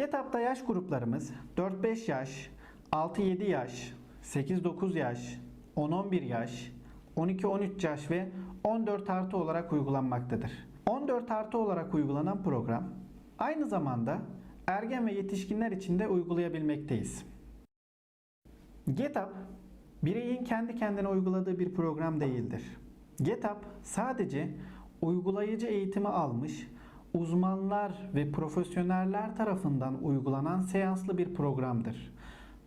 GitHub'da yaş gruplarımız 4-5 yaş, 6-7 yaş, 8-9 yaş, 10-11 yaş, 12-13 yaş ve 14 artı olarak uygulanmaktadır. 14 artı olarak uygulanan program aynı zamanda ergen ve yetişkinler için de uygulayabilmekteyiz. GitHub bireyin kendi kendine uyguladığı bir program değildir. GitHub sadece uygulayıcı eğitimi almış uzmanlar ve profesyoneller tarafından uygulanan seanslı bir programdır.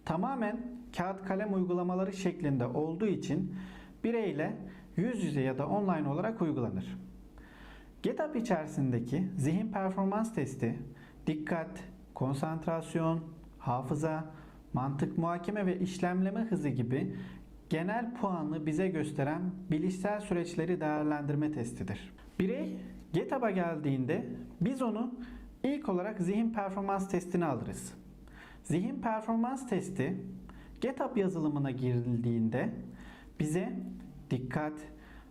Tamamen kağıt kalem uygulamaları şeklinde olduğu için bireyle yüz yüze ya da online olarak uygulanır. GitHub içerisindeki zihin performans testi, dikkat, konsantrasyon, hafıza, mantık muhakeme ve işlemleme hızı gibi genel puanı bize gösteren bilişsel süreçleri değerlendirme testidir. Birey GitHub'a geldiğinde biz onu ilk olarak zihin performans testini alırız. Zihin performans testi GitHub yazılımına girildiğinde bize dikkat,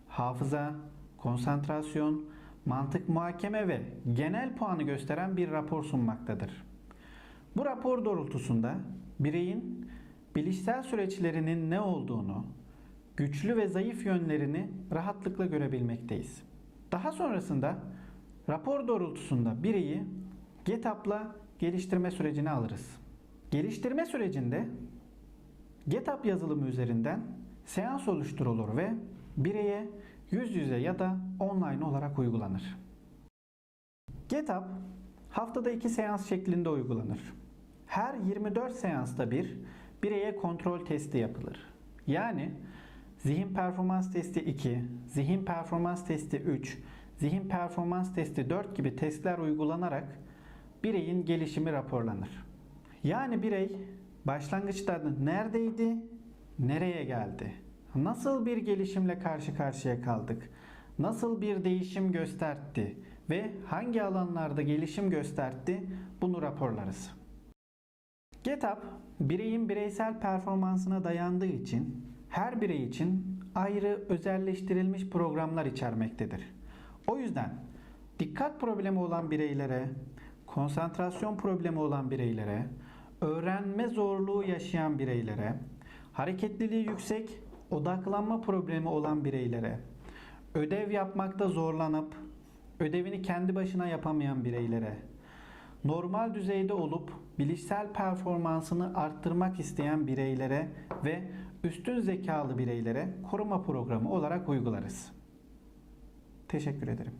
hafıza, konsantrasyon, mantık muhakeme ve genel puanı gösteren bir rapor sunmaktadır. Bu rapor doğrultusunda bireyin bilişsel süreçlerinin ne olduğunu, güçlü ve zayıf yönlerini rahatlıkla görebilmekteyiz. Daha sonrasında rapor doğrultusunda bireyi GitHub'la geliştirme sürecine alırız. Geliştirme sürecinde GitHub yazılımı üzerinden seans oluşturulur ve bireye yüz yüze ya da online olarak uygulanır. GitHub haftada 2 seans şeklinde uygulanır. Her 24 seansta bir bireye kontrol testi yapılır. Yani zihin performans testi 2, zihin performans testi 3, zihin performans testi 4 gibi testler uygulanarak bireyin gelişimi raporlanır. Yani birey başlangıçta neredeydi, nereye geldi? Nasıl bir gelişimle karşı karşıya kaldık? Nasıl bir değişim gösterdi ve hangi alanlarda gelişim gösterdi? Bunu raporlarız. GitHub bireyin bireysel performansına dayandığı için her birey için ayrı özelleştirilmiş programlar içermektedir. O yüzden dikkat problemi olan bireylere, konsantrasyon problemi olan bireylere, öğrenme zorluğu yaşayan bireylere, hareketliliği yüksek odaklanma problemi olan bireylere, ödev yapmakta zorlanıp ödevini kendi başına yapamayan bireylere, normal düzeyde olup bilişsel performansını arttırmak isteyen bireylere ve üstün zekalı bireylere koruma programı olarak uygularız. Teşekkür ederim.